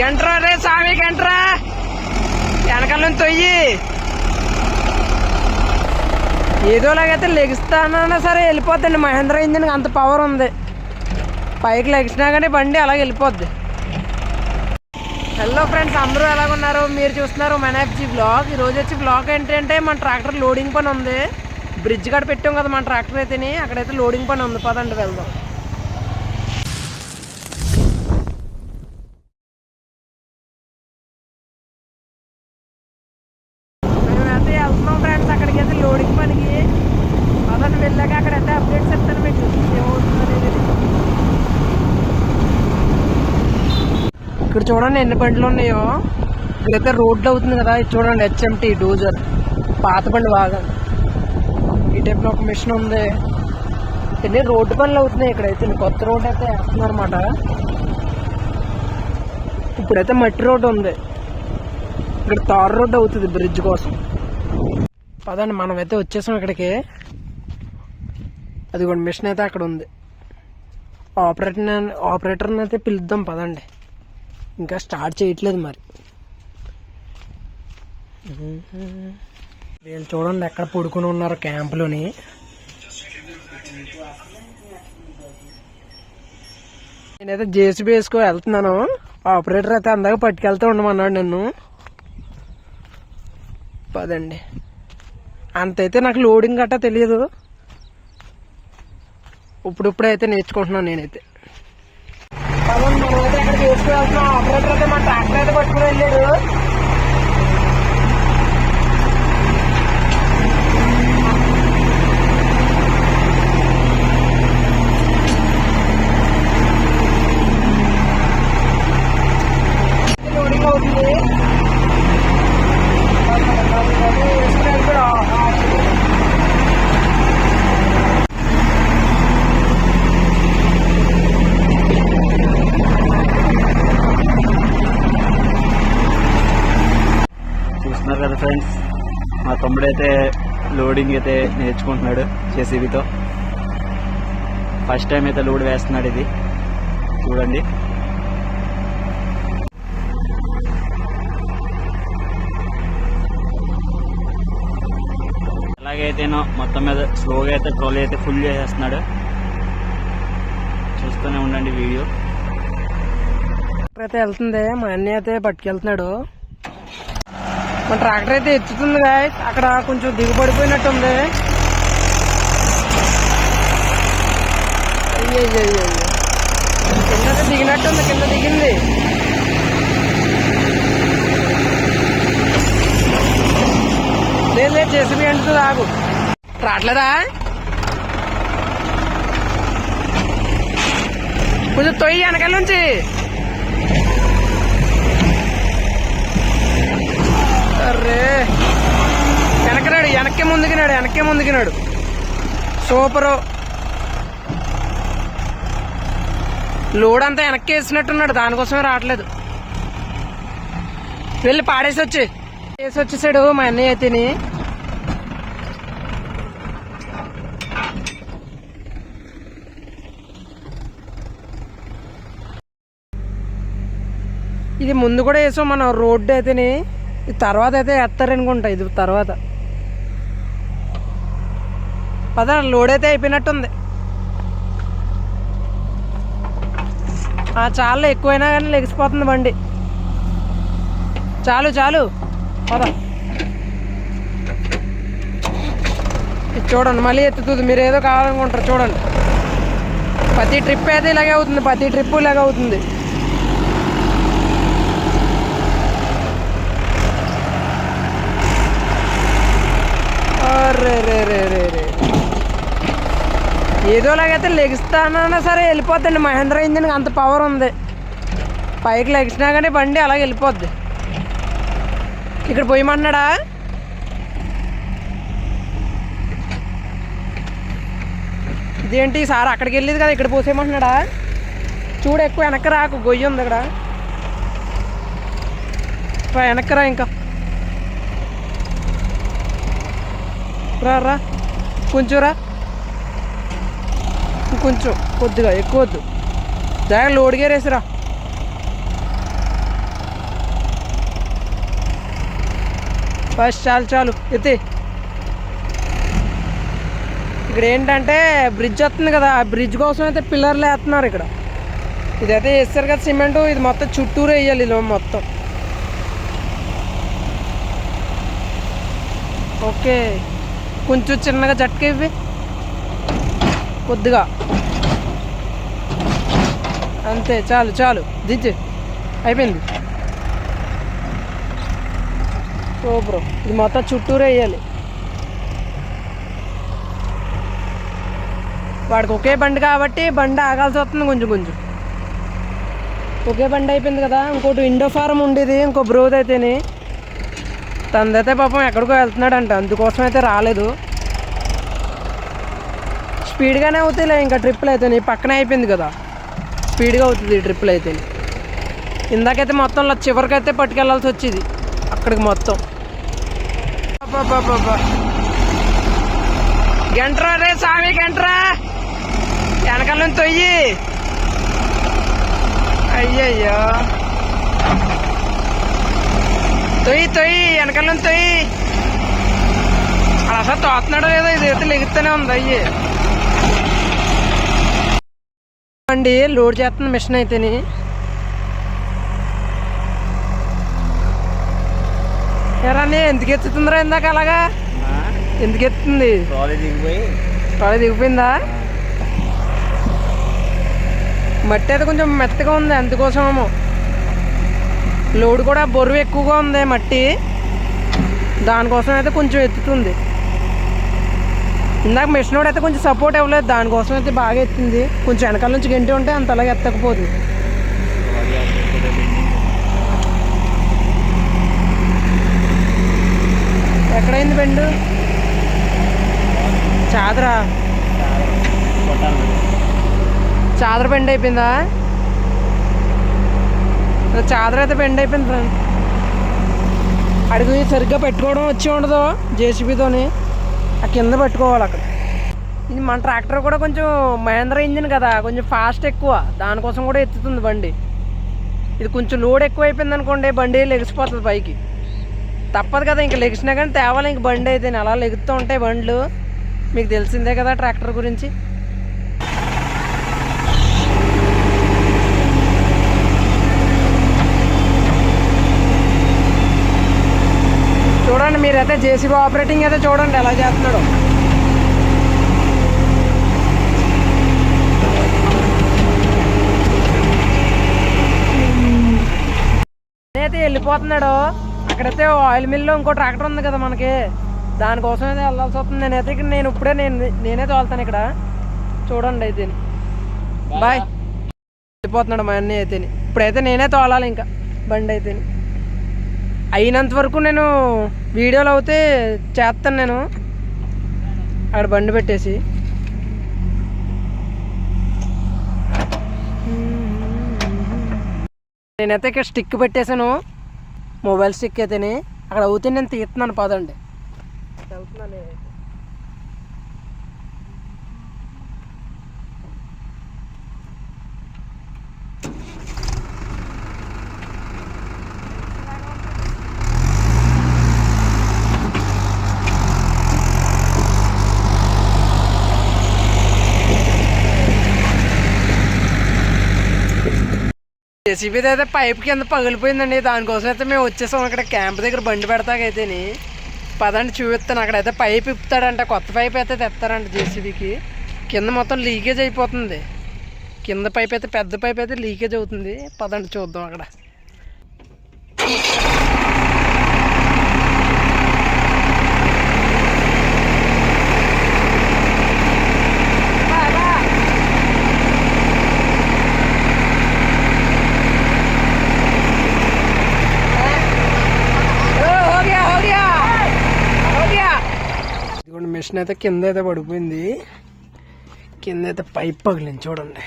గంట్రా రే స్వామి గంట్రా. వెనకాల నుంచి తొయ్యి. ఏదోలాగైతే లెగిస్తానన్నా సరే వెళ్ళిపోద్దండి. మహేంద్ర ఇంజిన్కి అంత పవర్ ఉంది. పైకి లెగిసినా కానీ బండి అలాగే వెళ్ళిపోద్ది. హలో ఫ్రెండ్స్ అందరూ ఎలాగున్నారు? మీరు చూస్తున్నారు మనాఫ్జీ బ్లాగ్ ఈ రోజు వచ్చి బ్లాగ్ ఏంటంటే మన ట్రాక్టర్ లోడింగ్ పని ఉంది. బ్రిడ్జ్ కాడ పెట్టాం కదా మన ట్రాక్టర్ అయితేని అక్కడైతే లోడింగ్ పని ఉంది. పదండి వెళ్దాం మేమైతే వెళ్తున్నాం ఫ్రెండ్స్ అక్కడికి అయితే లోడింగ్ పనికి ఇందాక వెళ్ళాక అప్డేట్ అప్డేట్స్ చెప్తాను మీకు. ఇక్కడ చూడండి ఎన్ని బండ్లు ఉన్నాయో. ఇక్కడైతే రోడ్లు అవుతుంది కదా. ఇది చూడండి హెచ్ఎంటి డోజర్. పాత బండి బాగా. ఈ టైప్లో ఒక మిషన్ ఉంది. ఇన్ని రోడ్డు పనులు అవుతున్నాయి ఇక్కడైతే. కొత్త రోడ్ అయితే వేస్తున్నారు అనమాట ఇప్పుడైతే మట్టి రోడ్డు ఉంది. ఇక్కడ తార్ రోడ్డు అవుతుంది బ్రిడ్జ్ కోసం. పదండి మనమైతే వచ్చేసాం ఇక్కడికి. అది కూడా మిషన్ అయితే అక్కడ ఉంది ఆపరేటర్ ఆపరేటర్ని అయితే పిలుద్దాం పదండి. ఇంకా స్టార్ట్ చేయట్లేదు మరి. వీళ్ళు చూడండి ఎక్కడ పడుకుని ఉన్నారు క్యాంపులోని. నేనైతే జేసీబీ వేసుకో వెళ్తున్నాను. ఆపరేటర్ అయితే అందాక పట్టుకెళ్తూ ఉండమన్నాడు నన్ను. పదండి. అంతైతే నాకు లోడింగ్ గట్టా తెలియదు. ఇప్పుడిప్పుడే అయితే నేర్చుకుంటున్నాను నేనైతే. పదండి మనమైతే అక్కడ తీసుకువెళ్తున్నాం ఆపరేటర్ అయితే మా ట్రాక్టర్ అయితే పట్టుకుని వెళ్ళాడు. ఫ్రెండ్స్ మా తమ్ముడైతే లోడింగ్ అయితే నేర్చుకుంటున్నాడు జేసీబీతో. ఫస్ట్ టైం అయితే లోడ్ వేస్తున్నాడు ఇది. చూడండి. ఎలాగైతేనో మొత్తం మీద స్లోగా అయితే ట్రోలీ అయితే ఫుల్ చేసేస్తున్నాడు. చూస్తూనే ఉండండి వీడియో. అయితే వెళ్తుంది. మా అన్నయ్య అయితే పట్టుకెళ్తున్నాడు. మన ట్రాక్టర్ అయితే ఎత్తుతుంది guys. అక్కడ కొంచెం దిగుబడిపోయినట్టుంది. అయ్యో అయ్యో కింద అయితే దిగినట్టుంది కింద దిగింది. లేదు లేదు చేసి అంటుంది ఆగు. రావట్లేదా? కొంచెం తొయ్యి వెనకాల నుంచి. ముందుకినాడు వెనకే ముందుకినాడు. సూపరు. లోడ్ అంతా వెనక్కి వేసినట్టున్నాడు దానికోసమే రావట్లేదు. వెళ్ళి పాడేసి వచ్చి వేసి వచ్చేసాడు మా అన్నయ్య అయితేని ఇది ముందు కూడా వేసాం మనం రోడ్డు అయితేని. ఇది తర్వాత అయితే వేస్తారనుకుంటా ఇది తర్వాత. పద లోడ్ అయితే అయిపోయినట్టుంది. ఆ, చాలా ఎక్కువైనా కానీ లెగిసిపోతుంది బండి. చాలు చాలు. పద. ఇది చూడండి మళ్ళీ ఎత్తుతుంది. మీరు ఏదో కావాలనుకుంటారు చూడండి. ప్రతి ట్రిప్ అయితే ఇలాగే అవుతుంది. ప్రతి ట్రిప్ ఇలాగే అవుతుంది. రే రే రే రే రే. ఏదోలాగైతే లెగిస్తానన్నా సరే వెళ్ళిపోద్దండి. మహేంద్ర ఇంజిన్కి అంత పవర్ ఉంది. పైకి లెగిసినా కానీ బండి అలాగే వెళ్ళిపోద్ది. ఇక్కడ పోయమన్నాడా ఇదేంటి? సార్ అక్కడికి వెళ్ళేది కదా ఇక్కడ పోసేయమంటున్నాడా? చూడు ఎక్కువ వెనక్కి రాకు గొయ్యి ఉంది ఇక్కడ. వెనక్కి రా ఇంకా. రా రా. కొంచెం రా కొంచెం కొద్దిగా ఎక్కువ వద్దు జాగ్రత్త లోడ్ ఫస్ట్ చాలు చాలు ఎత్తి. ఇక్కడ ఏంటంటే బ్రిడ్జ్ వస్తుంది కదా ఆ బ్రిడ్జ్ కోసం అయితే పిల్లర్లు వేస్తున్నారు ఇక్కడ. ఇదైతే వేస్తారు కదా సిమెంట్ ఇది మొత్తం చుట్టూరు వేయాలి ఇది మొత్తం. ఓకే. కొంచెం చిన్నగా జట్క కొద్దిగా. అంతే చాలు చాలు. దించు అయిపోయింది. సూపర్ ఇది మొత్తం చుట్టూరే వేయాలి. వాడికి ఒకే బండి కాబట్టి బండి ఆగాల్సి వస్తుంది కొంచెం కొంచెం. ఒకే బండి అయిపోయింది కదా ఇంకోటి ఇండో ఫారం ఉండేది ఇంకో బ్రోద్ అయితేనే తనదైతే పాపం ఎక్కడికో వెళ్తున్నాడంట అందుకోసం అయితే రాలేదు. స్పీడ్గానే అవుతాయిలే ఇంకా ట్రిప్పులు అయితే పక్కనే అయిపోయింది కదా. స్పీడ్గా అవుతుంది ఈ ట్రిప్పులు అయితే. ఇందాకైతే మొత్తం చివరికి చివరికైతే పట్టుకెళ్ళాల్సి వచ్చేది అక్కడికి మొత్తం. గంటరా రే స్వామి గంటరా. వెనకాల నుంచి తొయ్యి. అయ్యయ్యో. తొయ్యి తొయ్యి వెనకాల నుంచి తొయ్యి. అలా అసలు తోస్తున్నాడో లేదో ఇది అయితే లెగుతూనే ఉంది అయ్యే. అండి లోడ్ చేస్తున్న మిషన్ అయితేని. ఎరాని ఎందుకు ఎత్తుతుందిరా ఇందాక అలాగా? ఎందుకు దిగిపోయి. ట్రాలీ దిగిపోయిందా? మట్టి అయితే కొంచెం మెత్తగా ఉంది అందుకోసమేమో. లోడ్ కూడా బరువు ఎక్కువగా ఉంది మట్టి. దానికోసం అయితే కొంచెం ఎత్తుతుంది. ఇందాక మిషన్ వాడు అయితే కొంచెం సపోర్ట్ ఇవ్వలేదు. దానికోసం అయితే బాగా ఎత్తింది. కొంచెం వెనకాల నుంచి గంటి ఉంటే అంత అలాగే ఎత్తకపోతుంది ఎక్కడైంది బెండు? చాదరా? చాదర బెండ్ అయిపోయిందా? చాదర అయితే బెండ్ అయిపోయింది అడుగు సరిగ్గా పెట్టుకోవడం వచ్చి ఉండదు జేసీబీతోని. ఆ కింద పెట్టుకోవాలి అక్కడ. ఇది మన ట్రాక్టర్ కూడా కొంచెం మహేంద్ర ఇంజిన్ కదా కొంచెం ఫాస్ట్ ఎక్కువ. దానికోసం కూడా ఎత్తుతుంది బండి. ఇది కొంచెం లోడ్ ఎక్కువ అయిపోయింది అనుకోండి బండి లెగిసిపోతుంది పైకి. తప్పదు కదా ఇంక లెగిసినా కానీ తేవాలి ఇంక బండి అయితే అలా లెగుతూ ఉంటాయి బండ్లు. మీకు తెలిసిందే కదా ట్రాక్టర్ గురించి. చూడండి మీరైతే జేసీబీ ఆపరేటింగ్ అయితే చూడండి ఎలా చేస్తున్నాడు. అయితే వెళ్ళిపోతున్నాడు. అక్కడైతే ఆయిల్ మిల్లో ఇంకో ట్రాక్టర్ ఉంది కదా మనకి. దానికోసం అయితే వెళ్ళాల్సి వస్తుంది. నేనైతే ఇక్కడ నేను ఇప్పుడే నేను నేనే తోలుతాను ఇక్కడ. చూడండి అయితే. బాయ్ వెళ్ళిపోతున్నాడు మా అన్నయ్య అయితే. ఇప్పుడైతే నేనే తోలాలి ఇంకా. బండి అయితే. అయినంత వరకు నేను వీడియోలు అయితే చేస్తాను నేను. అక్కడ బండి పెట్టేసి. నేనైతే ఇక్కడ స్టిక్ పెట్టేశాను. మొబైల్ స్టిక్ అయితేనే. అక్కడ అవుతే నేను తీస్తున్నాను పదండి. వెళ్తున్నాను నేనైతే. అయితే పైప్ కింద పగిలిపోయిందండి. దానికోసం అయితే మేము వచ్చేసాం. అక్కడ క్యాంప్ దగ్గర బండి పెడతాకైతేని పదండి చూపిస్తాను. అక్కడైతే పైప్ ఇప్పుతాడంట. కొత్త పైప్ అయితే తెస్తారంట జేసీబీకి. కింద మొత్తం లీకేజ్ అయిపోతుంది. కింద పైప్ అయితే పెద్ద పైప్ అయితే లీకేజ్ అవుతుంది. పదండి చూద్దాం అక్కడ. మిషన్ అయితే కింద అయితే పడిపోయింది. కింద అయితే పైప్ పగిలింది చూడండి.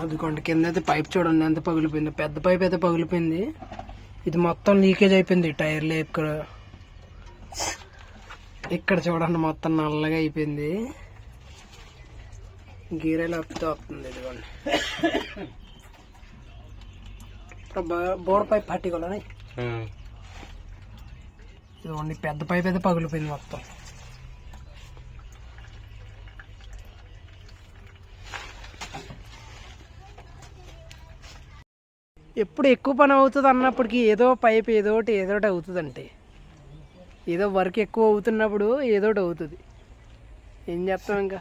అదిగోండి కింద అయితే పైప్ చూడండి ఎంత పగిలిపోయింది. పెద్ద పైప్ అయితే పగిలిపోయింది. ఇది మొత్తం లీకేజ్ అయిపోయింది టైర్లు ఇక్కడ ఇక్కడ చూడండి మొత్తం నల్లగా అయిపోయింది. గీరెలు అప్పుతో వస్తుంది ఇదిగోండి. ఇప్పుడు బోర్డు పైప్ పట్టికోలని ఇదిగోండి పెద్ద పైప్ అయితే పగిలిపోయింది మొత్తం. ఎప్పుడు ఎక్కువ పని అవుతుంది అన్నప్పటికీ ఏదో పైప్ ఏదో ఒకటి ఏదో ఒకటి అవుతుందంటే. ఏదో వర్క్ ఎక్కువ అవుతున్నప్పుడు ఏదో ఒకటి అవుతుంది. ఏం చేస్తాం ఇంకా?